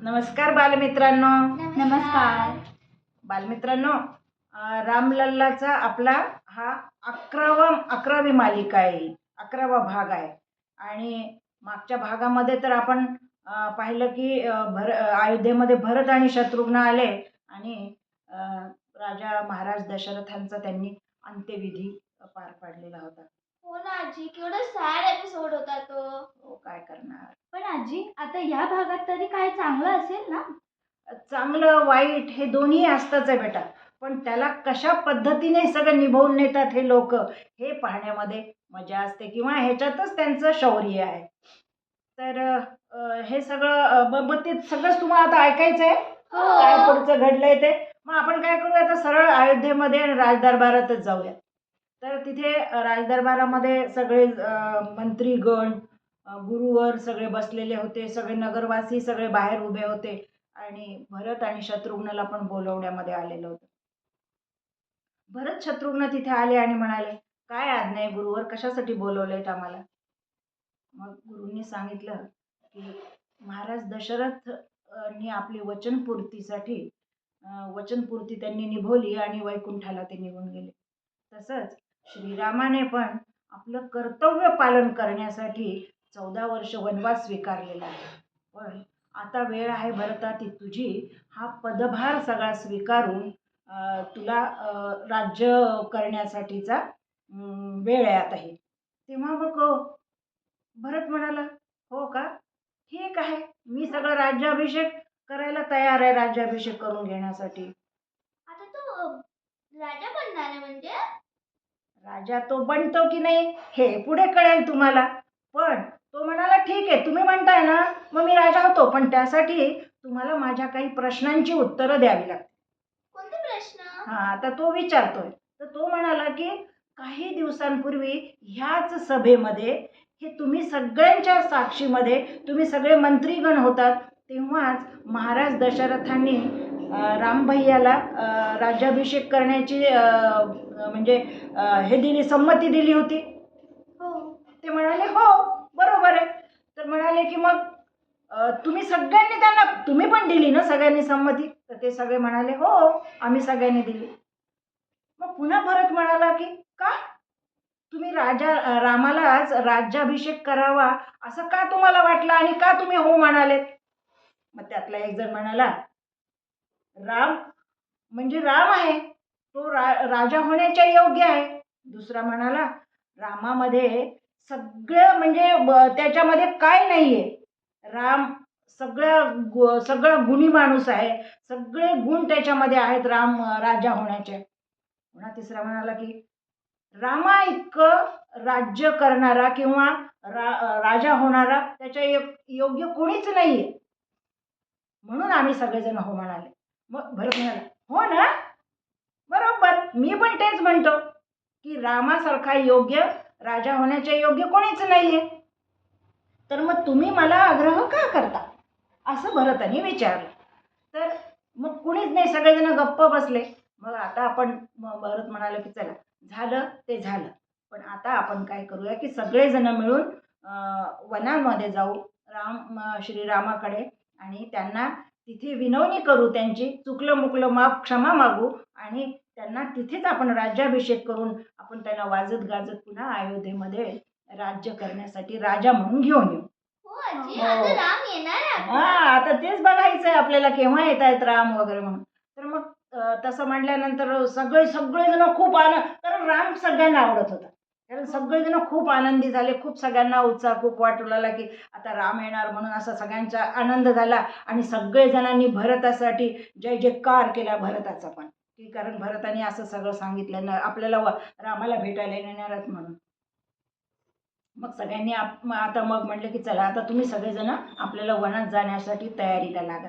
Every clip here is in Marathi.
नमस्कार बालमित्रांनो. नमस्कार. बालमित्रांनो रामलल्लाचा आपला हा अकरावा अकरावी मालिका आहे. अकरावा भाग आहे. आणि मागच्या भागामध्ये तर आपण पाहिलं की भर अयोध्येमध्ये भरत आणि शत्रुघ्न आले आणि राजा महाराज दशरथांचा त्यांनी अंत्यविधी पार पाडलेला होता. हो ना आजी केवढा सॅड एपिसोड होता तो. हो काय करणार? पण आजी आता या भागात तरी काय चांगलं असेल ना? चांगलं वाईट हे दोन्ही असतंच आहे बेटा. पण त्याला कशा पद्धतीने सगळं निभवून नेतात हे लोक हे पाहण्यामध्ये मजा असते किंवा ह्याच्यातच त्यांचं शौर्य आहे. तर हे सगळं मग ते सगळंच तुम्हाला आता ऐकायचं आहे काय पुढचं घडलंय ते? मग आपण काय करूया आता सरळ अयोध्येमध्ये आणि राजदरबारातच जाऊया. तर तिथे राजदरबारामध्ये सगळे मंत्रीगण गुरुवर सगळे बसलेले होते सगळे नगरवासी सगळे बाहेर उभे होते आणि भरत आणि शत्रुघ्नला पण बोलवण्यामध्ये आलेलं होतं. भरत शत्रुघ्न तिथे आले आणि म्हणाले काय आज्ञा आहे गुरुवर? कशासाठी बोलवलेत आम्हाला? मग गुरुंनी सांगितलं की महाराज दशरथ नी आपली वचनपूर्तीसाठी वचनपूर्ती त्यांनी निभवली आणि वैकुंठाला ते निघून गेले. तसंच श्रीरामाने पण आपलं कर्तव्य पालन करण्यासाठी चौदा वर्ष वनवास स्वीकारलेला आहे. पण आता वेळ आहे भरता ती तुझी. हा पदभार सगळा स्वीकारून तुला राज्य करण्यासाठीचा वेळ आहे आता ही. तेव्हा मग अ, भरत म्हणाला हो का? ठीक आहे. मी सगळं राज्याभिषेक करायला तयार आहे राज्याभिषेक करून घेण्यासाठी. आता तो राजा बनणार आहे म्हणजे? राजा तो बनतो की नाही हे पुढे कळेल तुम्हाला. पण तो म्हणाला ठीक आहे तुम्ही म्हणताय ना मग मी राजा होतो पण त्यासाठी तुम्हाला माझ्या काही प्रश्नांची उत्तरं द्यावी लागतील. कोणते प्रश्न? हा आता तो विचारतोय. तर तो म्हणाला की काही दिवसांपूर्वी ह्याच सभेमध्ये हे तुम्ही सगळ्यांच्या साक्षीमध्ये तुम्ही सगळे मंत्रीगण होतात तेव्हाच महाराज दशरथांनी रामभैयाला राज्याभिषेक करण्याची म्हणजे हे दिली संमती दिली होती. हो. ते म्हणाले हो. बरोबर आहे. तर म्हणाले की मग तुम्ही सगळ्यांनी त्यांना तुम्ही पण दिली ना सगळ्यांनी संमती? तर ते सगळे म्हणाले हो आम्ही सगळ्यांनी दिली. मग पुन्हा भरत म्हणाला की का? तुम्ही राजा रामालाच राज्याभिषेक करावा असं का तुम्हाला वाटलं आणि का तुम्ही हो म्हणाले मग त्यातला एक जण म्हणाला राम म्हणजे राम आहे. तो रा राजा होण्याच्या योग्य आहे. दुसरा म्हणाला रामामध्ये सगळं म्हणजे त्याच्यामध्ये काय नाही आहे राम सगळ्या गु- सगळा गुणी माणूस आहे. सगळे गुण त्याच्यामध्ये आहेत राम राजा होण्याचे. पुन्हा तिसरा म्हणाला की रामा इतकं राज्य करणारा किंवा रा राजा होणारा त्याच्या योग्य कोणीच नाहीये. म्हणून आम्ही सगळेजण हो म्हणाले. मग भरत म्हणाला हो ना? बरोबर. मी पण तेच म्हणतो की रामासारखा योग्य राजा होण्याच्या योग्य कोणीच नाहीये. तर मग तुम्ही मला आग्रह का करता? असं भरताने विचारलं. तर मग कुणीच नाही सगळेजण गप्प बसले. मग आता आपण भरत म्हणाले की चला झालं ते झालं. पण आता आपण काय करूया की सगळेजण मिळून वनांमध्ये जाऊ राम श्रीरामाकडे आणि त्यांना तिथे विनवणी करू त्यांची चुकलं मुकलं माफ क्षमा मागू आणि त्यांना तिथेच आपण राज्याभिषेक करून आपण त्यांना वाजत गाजत पुन्हा अयोध्येमध्ये राज्य करण्यासाठी राजा म्हणून घेऊन येऊ. हो आजी हो. आता राम येणार आहे हा आता तेच बघायचं आहे आपल्याला केव्हा येत आहेत राम वगैरे म्हणून. तर मग अं, तसं म्हटल्यानंतर सगळे सगळेजण खूप आनंद कारण राम सगळ्यांना आवडत होता. कारण सगळेजण खूप आनंदी झाले खूप सगळ्यांना उत्साह खूप वाटू लागला की आता राम येणार म्हणून असा सगळ्यांचा आनंद झाला. आणि सगळेजणांनी भरतासाठी जय जयकार केला भरताचा पण. की कारण भरताने असं सगळं सांगितलं ना आपल्याला व- रामाला भेटायला येणार म्हणून. मग सगळ्यांनी आप आता मग म्हटलं की चला आता तुम्ही सगळेजण आपल्याला वनात जाण्यासाठी तयारीला लागा.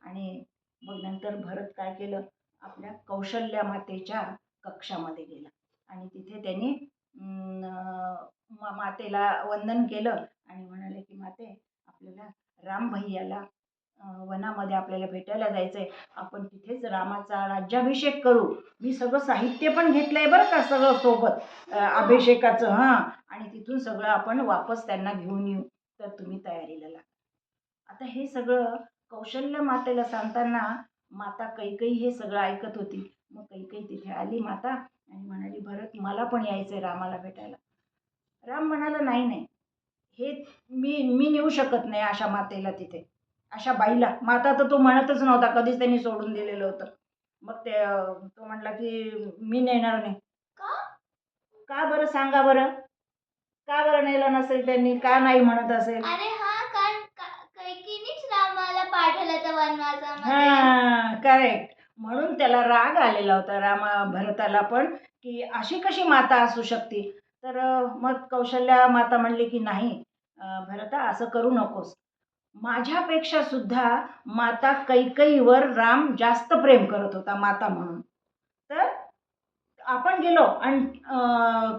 आणि मग नंतर भरत काय केलं आपल्या कौशल्या मातेच्या कक्षामध्ये गेला. आणि तिथे त्यांनी मातेला वंदन केलं आणि म्हणाले की माते आपल्याला राम भैयाला वनामध्ये आपल्याला भेटायला जायचं आहे आपण तिथेच रामाचा राज्याभिषेक करू. मी सगळं साहित्य पण घेतलं आहे बरं का सगळं सोबत. अं, अभिषेकाचं हां. आणि तिथून सगळं आपण वापस त्यांना घेऊन येऊ. तर तुम्ही तयारीला लागा. आता हे सगळं कौशल्य मातेला सांगताना माता कैकई हे सगळं ऐकत होती. मग कैकई तिथे आली माता आणि म्हणाली भरत मला पण यायचं आहे रामाला भेटायला. राम म्हणाला नाही नाही. हे मी मी नेऊ शकत नाही अशा मातेला तिथे. अशा बाईला. माता तर तो म्हणतच नव्हता कधीच त्यांनी सोडून दिलेलं होतं. मग ते तो म्हणला की मी नेणार नाही. का? का बरं? सांगा बरं. का बरं नेलं नसेल त्यांनी? का नाही म्हणत असेल? अरे हा कारण का- कैकेयीनीच रामाला पाठवलं तर वनवासामध्ये. हा करेक्ट म्हणून त्याला राग आलेला होता रामा भरताला पण की अशी कशी माता असू शकते? तर अं, मग कौशल्या माता म्हणली की नाही अं, भरता असं करू नकोस. माझ्यापेक्षा सुद्धा माता कैकईवर राम जास्त प्रेम करत होता माता म्हणून. तर आपण गेलो आणि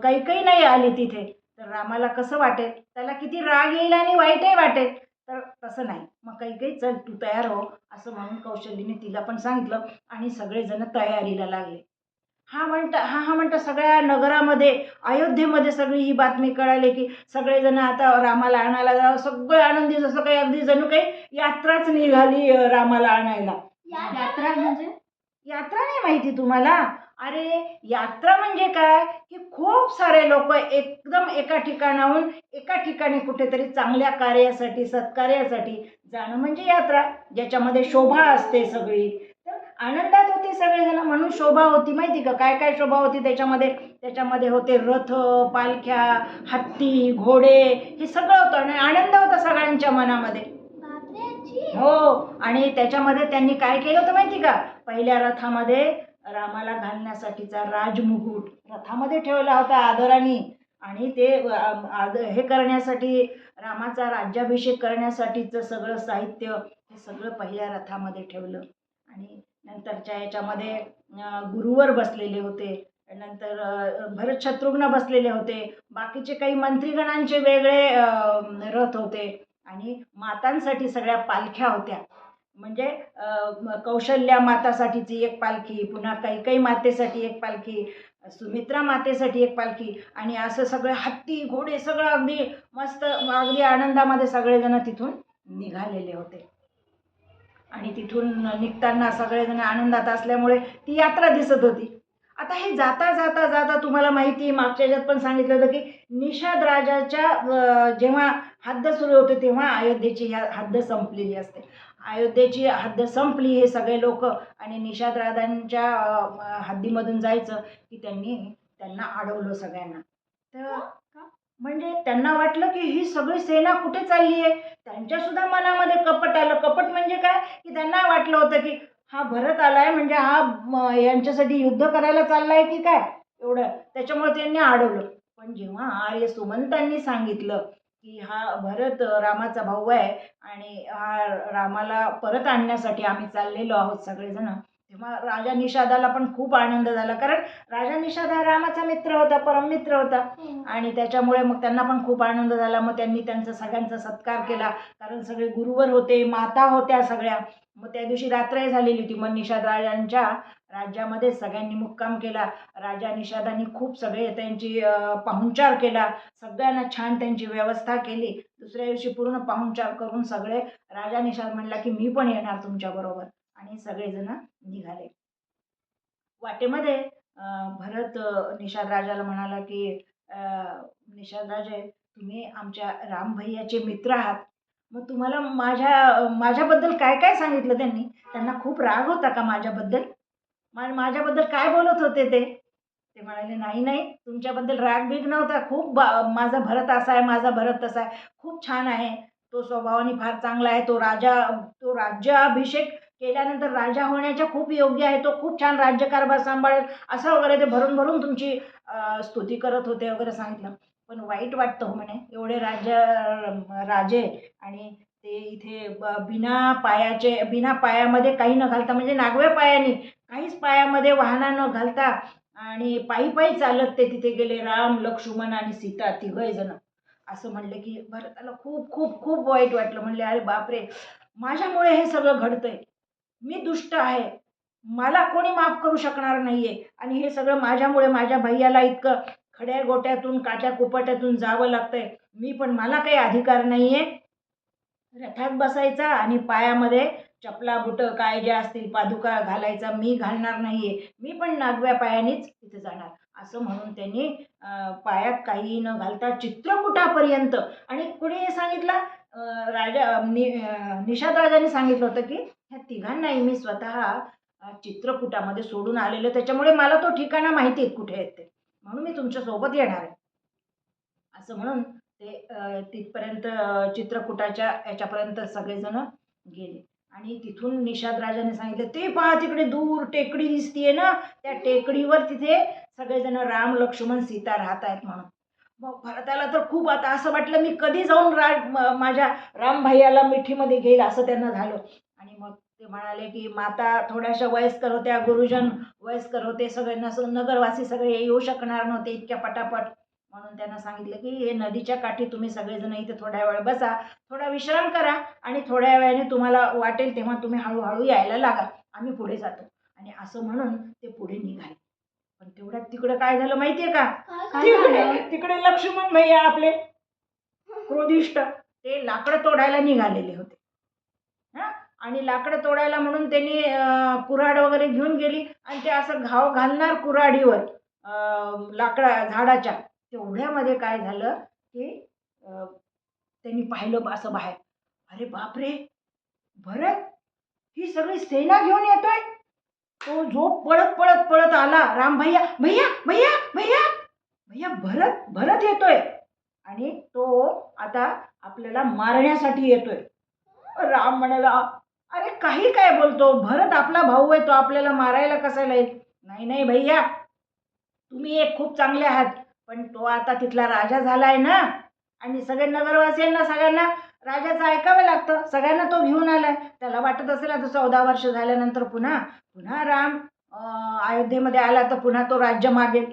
कैकई नाही आली तिथे. तर रामाला कसं वाटेल? त्याला किती राग येईल आणि वाईटही वाटेल. तर तसं नाही. मग कैकई चल तू तयार हो असं म्हणून कौशल्यने तिला पण सांगितलं आणि सगळेजण तयारीला लागले. हा म्हणता हा हा म्हणता सगळ्या नगरामध्ये अयोध्येमध्ये सगळी ही बातमी कळाली की सगळेजण आता रामाला आणायला जा- सगळे आनंदी जसं काही अगदी जणू काही यात्राच निघाली रामाला आणायला. यात्रा म्हणजे? यात्रा नाही माहिती तुम्हाला? अरे यात्रा म्हणजे काय? की खूप सारे लोक एकदम एका ठिकाणाहून एका ठिकाणी कुठेतरी चांगल्या कार्यासाठी सत्कार्यासाठी जाणं म्हणजे यात्रा ज्याच्यामध्ये शोभा असते सगळी. आनंदात होते सगळेजण म्हणून शोभा होती माहिती का? काय काय शोभा होती त्याच्यामध्ये? त्याच्यामध्ये होते रथ पालख्या हत्ती घोडे हे सगळं होतं आणि आनंद होता सगळ्यांच्या मनामध्ये. हो आणि त्याच्यामध्ये त्यांनी काय केलं होतं माहिती का? पहिल्या रथामध्ये रामाला घालण्यासाठीचा राजमुकुट रथामध्ये ठेवला होता आदराने. आणि ते आद हे करण्यासाठी रामाचा राज्याभिषेक करण्यासाठीचं सगळं साहित्य हे सगळं पहिल्या रथामध्ये ठेवलं. आणि नंतरच्या याच्यामध्ये गुरुवर बसलेले होते. नंतर भरत शत्रुघ्न बसलेले होते. बाकीचे काही मंत्रीगणांचे वेगळे रथ होते. आणि मातांसाठी सगळ्या पालख्या होत्या. म्हणजे कौशल्या मातासाठीची एक पालखी पुन्हा कैकई मातेसाठी एक पालखी सुमित्रा मातेसाठी एक पालखी आणि असं सगळं हत्ती घोडे सगळं अगदी मस्त अगदी आनंदामध्ये सगळेजण तिथून निघालेले होते. आणि तिथून निघताना सगळेजण आनंदात असल्यामुळे ती यात्रा दिसत होती. आता हे जाता जाता जाता तुम्हाला माहिती आहे मागच्या ह्याच्यात पण सांगितलं होतं की निषाद राजाच्या जेव्हा हद्द सुरू होते तेव्हा अयोध्येची ह्या हद्द संपलेली असते. अयोध्येची हद्द संपली हे सगळे लोक आणि निषाद राजांच्या हद्दीमधून जायचं की त्यांनी त्यांना अडवलं सगळ्यांना. तर म्हणजे त्यांना वाटलं की ही सगळी सेना कुठे चालली आहे त्यांच्या सुद्धा मनामध्ये कपट आलं. कपट म्हणजे काय? की त्यांना वाटलं होतं की हा भरत आलाय म्हणजे हा यांच्यासाठी युद्ध करायला चाललाय की काय? एवढं. त्याच्यामुळे त्यांनी अडवलं. पण जेव्हा आर्य सुमंतांनी सांगितलं की हा भरत रामाचा भाऊ आहे आणि हा रामाला परत आणण्यासाठी आम्ही चाललेलो आहोत सगळेजण तेव्हा राजा निषादाला पण खूप आनंद झाला. कारण राजा निषाद हा रामाचा मित्र होता परममित्र होता. आणि त्याच्यामुळे मग त्यांना पण खूप आनंद झाला. मग त्यांनी त्यांचा सगळ्यांचा सत्कार केला. कारण सगळे गुरुवर होते माता होत्या सगळ्या. मग त्या दिवशी रात्रही झालेली होती. मग निषाद राजांच्या राज्यामध्ये सगळ्यांनी मुक्काम केला. राजा निषादांनी खूप सगळे त्यांची पाहुणचार केला. सगळ्यांना छान त्यांची व्यवस्था केली. दुसऱ्या दिवशी पूर्ण पाहुणचार करून सगळे राजा निषाद म्हणला की मी पण येणार तुमच्याबरोबर आणि सगळेजण निघाले. वाटेमध्ये भरत निषादराजाला निषाद राजाला म्हणाला की निषादराजे निषाद राजे तुम्ही आमच्या राम भैयाचे मित्र आहात. मग तुम्हाला माझ्या माझ्याबद्दल काय काय सांगितलं त्यांनी? त्यांना खूप राग होता का माझ्याबद्दल? मा माझ्याबद्दल काय बोलत होते ते? ते म्हणाले नाही नाही तुमच्याबद्दल राग बीग नव्हता. खूप बा माझा भरत असा आहे माझा भरत तसा आहे. खूप छान आहे. तो स्वभावाने फार चांगला आहे. तो राजा तो राज्याभिषेक केल्यानंतर राजा होण्याच्या खूप योग्य आहे. तो खूप छान राज्यकारभार सांभाळेल असं वगैरे ते भरून भरून तुमची स्तुती करत होते वगैरे सांगितलं. पण वाईट वाटतं हो म्हणे. एवढे राज्य राजे आणि ते इथे बिना पायाचे बिना पायामध्ये काही न घालता म्हणजे नागव्या पायाने काहीच पायामध्ये वाहना न घालता आणि पायी पायी चालत ते तिथे गेले. राम लक्ष्मण आणि सीता तिघही जण. असं म्हणले की भरताला खूप खूप खूप वाईट वाटलं. म्हणले अरे बापरे! माझ्यामुळे हे सगळं घडतंय. मी दुष्ट आहे. मला कोणी माफ करू शकणार नाहीये. आणि हे सगळं माझ्यामुळे माझ्या भैयाला इतकं खड्या गोट्यातून काट्या कुपाट्यातून जावं लागतंय. मी पण मला काही अधिकार नाहीये. रथात बसायचा आणि पायामध्ये चपला बुट काय जे असतील पादुका घालायचा मी घालणार नाहीये. मी पण नागव्या पायानेच तिथे जाणार. असं म्हणून त्यांनी पायात काही न घालता चित्रकुटापर्यंत. आणि कुणी सांगितलं? राजा नि निषाद राजाने सांगितलं होतं की ह्या तिघांनाही मी स्वतः चित्रकूटामध्ये सोडून आलेलं. त्याच्यामुळे मला तो ठिकाणा माहिती आहेत कुठे आहेत ते. म्हणून मी तुमच्यासोबत येणार आहे. असं म्हणून ते तिथपर्यंत चित्रकूटाच्या याच्यापर्यंत सगळेजण गेले. आणि तिथून निषाद राजाने सांगितलं ते पहा तिकडे दूर टेकडी दिसतीये ना? त्या टेकडीवर तिथे सगळेजण राम लक्ष्मण सीता राहत आहेत म्हणून. मग भरताला तर खूप आता असं वाटलं मी कधी जाऊन रा माझ्या राम मिठीमध्ये घेईल असं त्यांना झालं. आणि मग ते म्हणाले की माता थोड्याशा वयस्कर होत्या गुरुजन वयस्कर होते सगळे नस नगरवासी सगळे येऊ शकणार नव्हते इतक्या पटापट. म्हणून त्यांना सांगितलं की हे नदीच्या काठी तुम्ही सगळेजण इथे थोड्या वेळ बसा थोडा विश्राम करा आणि थोड्या वेळाने तुम्हाला वाटेल तेव्हा तुम्ही हळूहळू यायला लागा आम्ही पुढे जातो. आणि असं म्हणून ते पुढे निघाले. पण तेवढ्यात तिकडे काय झालं माहितीये का? तिकडे? तिकडे लक्ष्मण भैया आपले क्रोधिष्ट ते लाकडं तोडायला निघालेले होते. आणि लाकडं तोडायला म्हणून त्यांनी कुऱ्हाड वगैरे घेऊन गेली आणि ते असं घाव घालणार कुऱ्हाडीवर लाकडा झाडाच्या. तेवढ्यामध्ये काय झालं की त्यांनी पाहिलं असं बाहेर. अरे बापरे! भरत ही सगळी सेना घेऊन येतोय? तो जो पळत पळत पळत आला. राम भैया भैया भैया भैया भैया भरत भरत येतोय. आणि तो आता आपल्याला मारण्यासाठी येतोय. राम म्हणाला अरे काही काय बोलतो? भरत आपला भाऊ आहे तो आपल्याला मारायला कसायला येईल? नाही नाही भैया. तुम्ही एक खूप चांगले आहात पण तो आता तिथला राजा झाला आहे ना? आणि सगळे नगरवासियांना सगळ्यांना राजाचं ऐकावं लागतं. सगळ्यांना तो घेऊन आलाय. त्याला वाटत असेल आता चौदा वर्ष झाल्यानंतर पुन्हा पुन्हा राम अयोध्येमध्ये आला तर पुन्हा तो राज्य मागेल.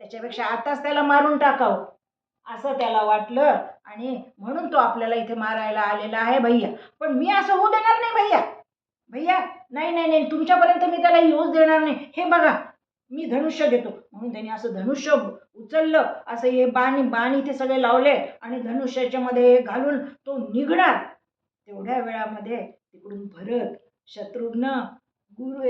त्याच्यापेक्षा आताच त्याला मारून टाकावं. असं त्याला वाटलं आणि म्हणून तो आपल्याला इथे मारायला आलेला आहे भैया. पण मी असं होऊ देणार नाही भैया. भैया नाही नाही नाही तुमच्यापर्यंत मी त्याला येऊच देणार नाही. हे बघा मी धनुष्य देतो. म्हणून त्यांनी असं धनुष्य उचललं असं हे बाण बाण इथे सगळे लावले आणि धनुष्याच्या मध्ये घालून तो निघणार. तेवढ्या वेळामध्ये तिकडून भरत शत्रुघ्न गुरु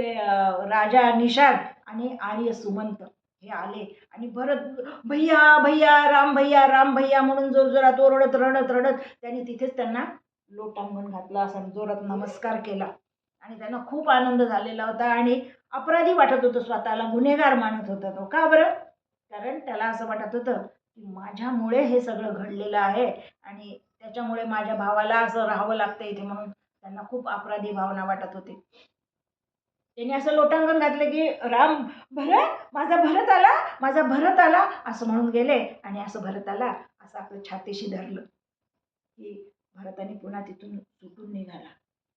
राजा निषाद आणि आर्य सुमंत हे आले. आणि भरत भैया भैया राम भैया राम भैया म्हणून जोर जोरात ओरडत रडत रडत त्यांनी तिथेच त्यांना लोटांगण घातलं असं जोरात नमस्कार केला. आणि त्यांना खूप आनंद झालेला होता आणि अपराधी वाटत होतं स्वतःला गुन्हेगार मानत होता तो. का बरं? कारण त्याला असं वाटत होतं की माझ्यामुळे हे सगळं घडलेलं आहे आणि त्याच्यामुळे माझ्या भावाला असं राहावं लागतं इथे म्हणून त्यांना खूप अपराधी भावना वाटत होती. त्यांनी असं लोटांगण घातलं की राम भरत माझा भरत आला माझा भरत आला असं म्हणून गेले आणि असं भरत आला असं आपलं छातीशी धरलं की भरताने पुन्हा तिथून सुटून निघाला.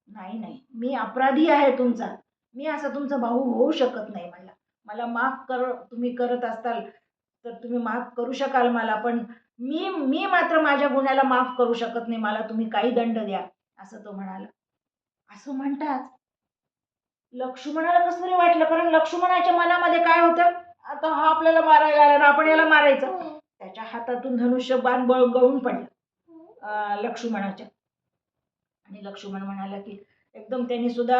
नाही नाही मी अपराधी आहे तुमचा. मी असा तुमचा भाऊ होऊ शकत नाही मला. मला माफ कर तुम्ही करत असताल तर तुम्ही माफ करू शकाल मला पण मी मी मात्र माझ्या गुन्ह्याला माफ करू शकत नाही. मला तुम्ही काही दंड द्या असं तो म्हणाला. असं म्हणतात लक्ष्मणाला कसं तरी वाटलं कारण लक्ष्मणाच्या मनामध्ये काय होतं? आता हा आपल्याला मारायला आला ना आपण याला मारायचं. हो. त्याच्या हातातून धनुष्य बाण बळ गळून पडलं लक्ष्मणाच्या. आणि लक्ष्मण म्हणाला की एकदम त्यांनी सुद्धा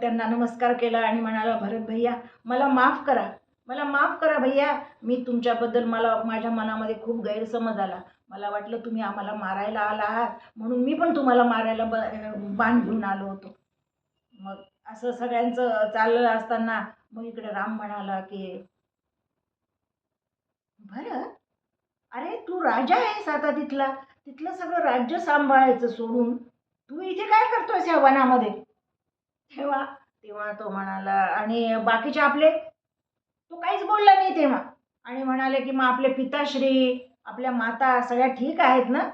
त्यांना नमस्कार केला आणि म्हणाला भरत भैया मला माफ करा. मला माफ करा भैया. मी तुमच्याबद्दल मला माझ्या मनामध्ये खूप गैरसमज आला. मला वाटलं तुम्ही आम्हाला मारायला आला आहात म्हणून मी पण तुम्हाला मारायला ब बाण घेऊन आलो होतो. मग असं सगळ्यांचं चाललं असताना मग इकडे राम म्हणाला की भरत अरे तू राजा आहेस आता तिथला. तिथलं सगळं राज्य सांभाळायचं सोडून तू इथे काय करतोयस ह्या वनामध्ये? तेव्हा तेव्हा तो म्हणाला आणि बाकीचे आपले? तो काहीच बोलला नाही तेव्हा. आणि म्हणाले की मग आपले पिताश्री आपल्या माता सगळ्या ठीक आहेत ना?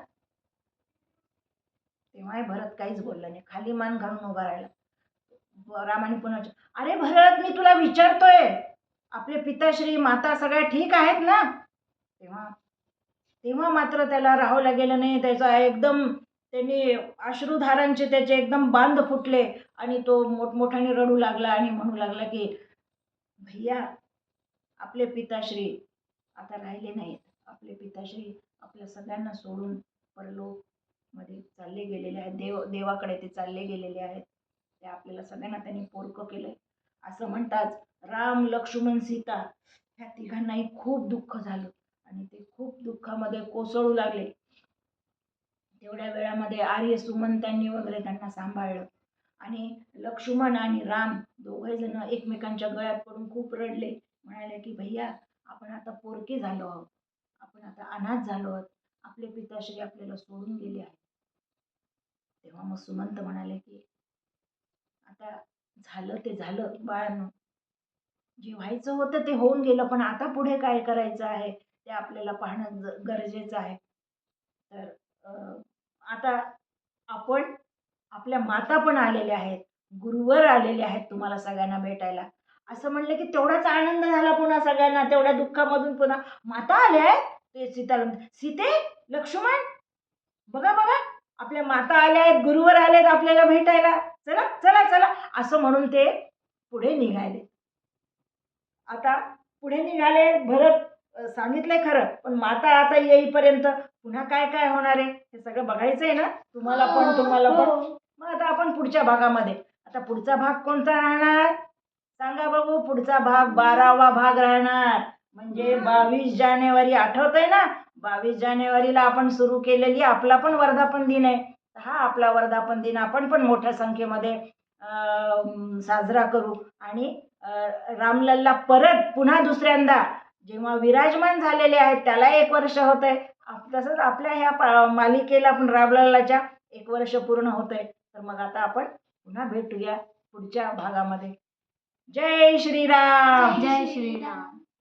तेव्हा भरत काहीच बोलला नाही. खाली मान घालून उभा राहिला. रामाने पुन्हा विचार- अरे भरत मी तुला विचारतोय. आपले पिताश्री माता सगळ्या ठीक आहेत ना? तेव्हा तेव्हा मात्र त्याला राहावं गेलं नाही त्याचा एकदम त्यांनी अश्रुधारांचे त्याचे एकदम बांध फुटले आणि तो मोठमोठ्याने रडू लागला आणि म्हणू लागला की भैया आपले पिताश्री आता राहिले नाहीत. आपले पिताश्री आपल्या सगळ्यांना सोडून परलोकमध्ये चालले गेलेले आहेत. देव देवाकडे ते चालले गेलेले आहेत. ते आपल्याला सगळ्यांना त्यांनी पोरकं केलंय. असं म्हणताच राम लक्ष्मण सीता ह्या तिघांनाही खूप दुःख झालं आणि ते खूप दुःखामध्ये कोसळू लागले. तेवढ्या वेळामध्ये आर्य सुमंतांनी वगैरे त्यांना सांभाळलं. आणि लक्ष्मण आणि राम दोघे जण एकमेकांच्या गळ्यात पडून खूप रडले. म्हणाले की भैया आपण आता पोरके झालो आहोत. आपण आता अनाथ झालो आहोत. आपले पिताश्री आपल्याला सोडून गेले आहेत. तेव्हा मग सुमंत म्हणाले की आता झालं ते झालं बाळांनो. जे व्हायचं होतं ते होऊन गेलं पण आता पुढे काय करायचं आहे ते आपल्याला पाहणं गरजेचं आहे. तर अं, आता आपण आपल्या माता पण आलेल्या आहेत गुरुवर आलेले आहेत तुम्हाला सगळ्यांना भेटायला. असं म्हणलं की तेवढाच आनंद झाला पुन्हा सगळ्यांना तेवढ्या दुःखामधून पुन्हा माता आल्या आहेत ते सीताराम. सीते लक्ष्मण बघा बघा आपल्या माता आल्या आहेत गुरुवर आल्या आहेत आपल्याला भेटायला. चला चला चला. असं म्हणून ते पुढे निघाले. आता पुढे निघाले भरत सांगितलंय खरं पण माता आता येईपर्यंत पुन्हा काय काय होणार आहे? हे सगळं बघायचंय ना? तुम्हाला पण तुम्हाला पण. मग आता आपण पुढच्या भागामध्ये. आता पुढचा भाग कोणता राहणार? सांगा बघू पुढचा भाग बारावा भाग राहणार. म्हणजे बावीस जानेवारी आठवतंय ना? बावीस जानेवारीला आपण सुरू केलेली आपला पण वर्धापन दिन आहे. हा आपला वर्धापन दिन आपण पण मोठ्या संख्येमध्ये साजरा करू. आणि रामलल्ला परत पुन्हा दुसऱ्यांदा जेव्हा विराजमान झालेले आहेत त्याला एक वर्ष होत आहे तसंच आपल्या ह्या मालिकेला पण रामलल्लाच्या एक वर्ष पूर्ण होत आहे तर मग आता आपण पुन्हा भेटूया पुढच्या भागामध्ये. जय श्रीराम! जय श्रीराम!